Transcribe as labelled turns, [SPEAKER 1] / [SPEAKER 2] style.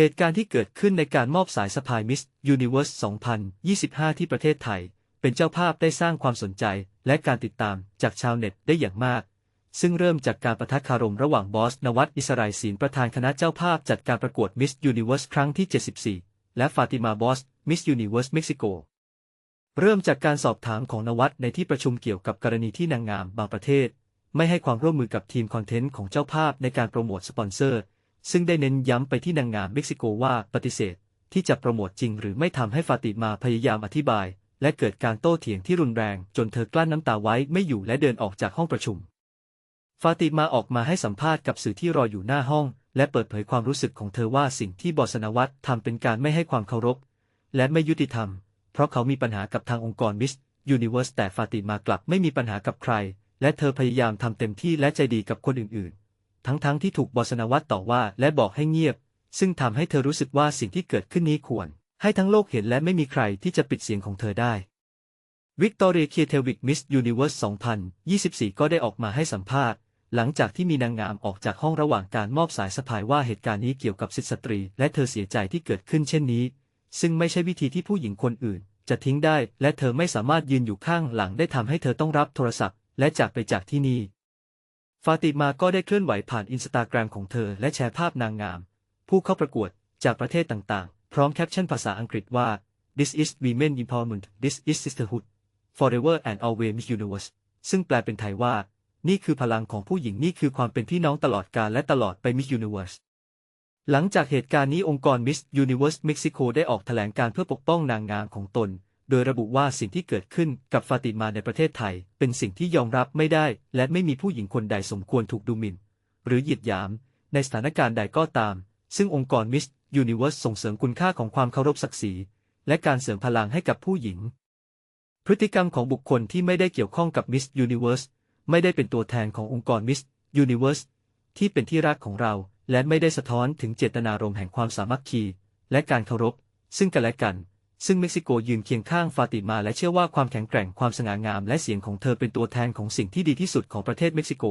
[SPEAKER 1] เหตุการณ์ที่เกิดขึ้นในการมอบสายสะพายมิสยูนิเว r ร์ส2025 ที่ประเทศไทย เป็นเจ้าภาพได้สร้างความสนใจและการติดตามจากชาวเน็ตได้อย่างมาก ซึ่งเริ่มจากการประทะคารมระหว่างบอส นวัตอิสราเอลศีลประธานคณะเจ้าภาพจัดการประกวดมิสยูนิเว r ร์สครั้งที่ 74 และฟาติมาบอสมิสยูนิเว r ร์สเม็กซิโกเริ่มจากการสอบถามของนวัตในที่ประชุมเกี่ยวกับกรณีที่นางงามบางประเทศ ไม่ให้ความร่วมมือกับทีมคอนเทนต์ของเจ้าภาพในการโปรโมทสปอนเซอร์ ซึ่งได้เน้นย้ำไปที่นางงามเม็กซิโกว่าปฏิเสธ ที่จะโปรโมทจริงหรือไม่ทำให้ฟาติมาพยายามอธิบาย และเกิดการโต้เถียงที่รุนแรง จนเธอกลั้นน้ำตาไว้ไม่อยู่และเดินออกจากห้องประชุม ฟาติมาออกมาให้สัมภาษณ์กับสื่อที่รออยู่หน้าห้อง และเปิดเผยความรู้สึกของเธอว่าสิ่งที่บอสนวัตทำเป็นการไม่ให้ความเคารพ และไม่ยุติธรรม เพราะเขามีปัญหากับทางองค์กรมิสยูนิเว r ร์สแต่ฟาติมากลับไม่มีปัญหากับใคร และเธอพยายามทำเต็มที่และใจดีกับคนอื่นๆ ทั้งๆทที่ถูกบอสนวัตต่อว่าและบอกให้เงียบ ซึ่งทำให้เธอรู้สึกว่าสิ่งที่เกิดขึ้นนี้ควร ให้ทั้งโลกเห็นและไม่มีใครที่จะปิดเสียงของเธอได้วิกตอเรียเคียเทวิกมิสยูนิเว r ร์ส 2024 ก็ได้ออกมาให้สัมภาษณ์ หลังจากที่มีนางงามออกจากห้องระหว่างการมอบสายสะพายว่าเหตุการณ์นี้เกี่ยวกับสิทธิสตรี และเธอเสียใจที่เกิดขึ้นเช่นนี้ ซึ่งไม่ใช่วิธีที่ผู้หญิงคนอื่น จะทิ้งได้ และเธอไม่สามารถยืนอยู่ข้างหลังได้ทำให้เธอต้องรับโทรศัพท์ และจากไปจากที่นี่ ฟาติมาก็ได้เคลื่อนไหวผ่านอินสตาแกรมของเธอ และแชร์ภาพนางงาม ผู้เข้าประกวดจากประเทศต่างๆ พร้อมแคปชั่นภาษาอังกฤษว่า This is women empowerment This is sisterhood forever and always Miss Universe ซึ่งแปลเป็นไทยว่า นี่คือพลังของผู้หญิงนี่คือความเป็นพี่น้องตลอดกาลและตลอดไป Miss Universe หลังจากเหตุการณ์นี้องค์กร Miss Universe Mexico ได้ออกแถลงการเพื่อปกป้องนางงามของตน โดยระบุว่าสิ่งที่เกิดขึ้นกับฟาติมาในประเทศไทย เป็นสิ่งที่ยอมรับไม่ได้ และไม่มีผู้หญิงคนใดสมควรถูกดูหมิ่น หรือเหยียดหยาม ในสถานการณ์ใดก็ตาม ซึ่งองค์กร Miss Universe ส่งเสริมคุณค่าของความเคารพศักดิ์ศรี และการเสริมพลังให้กับผู้หญิง พฤติกรรมของบุคคลที่ไม่ได้เกี่ยวข้องกับ Miss Universe ไม่ได้เป็นตัวแทนขององค์กร Miss Universe ที่เป็นที่รักของเรา และไม่ได้สะท้อนถึงเจตนารมณ์แห่งความสามัคคี และการเคารพ ซึ่งกันและกัน ซึ่งเม็กซิโกยืนเคียงข้างฟาติมาและเชื่อว่าความแข็งแกร่งความสง่างามและเสียงของเธอเป็นตัวแทนของสิ่งที่ดีที่สุดของประเทศเม็กซิโก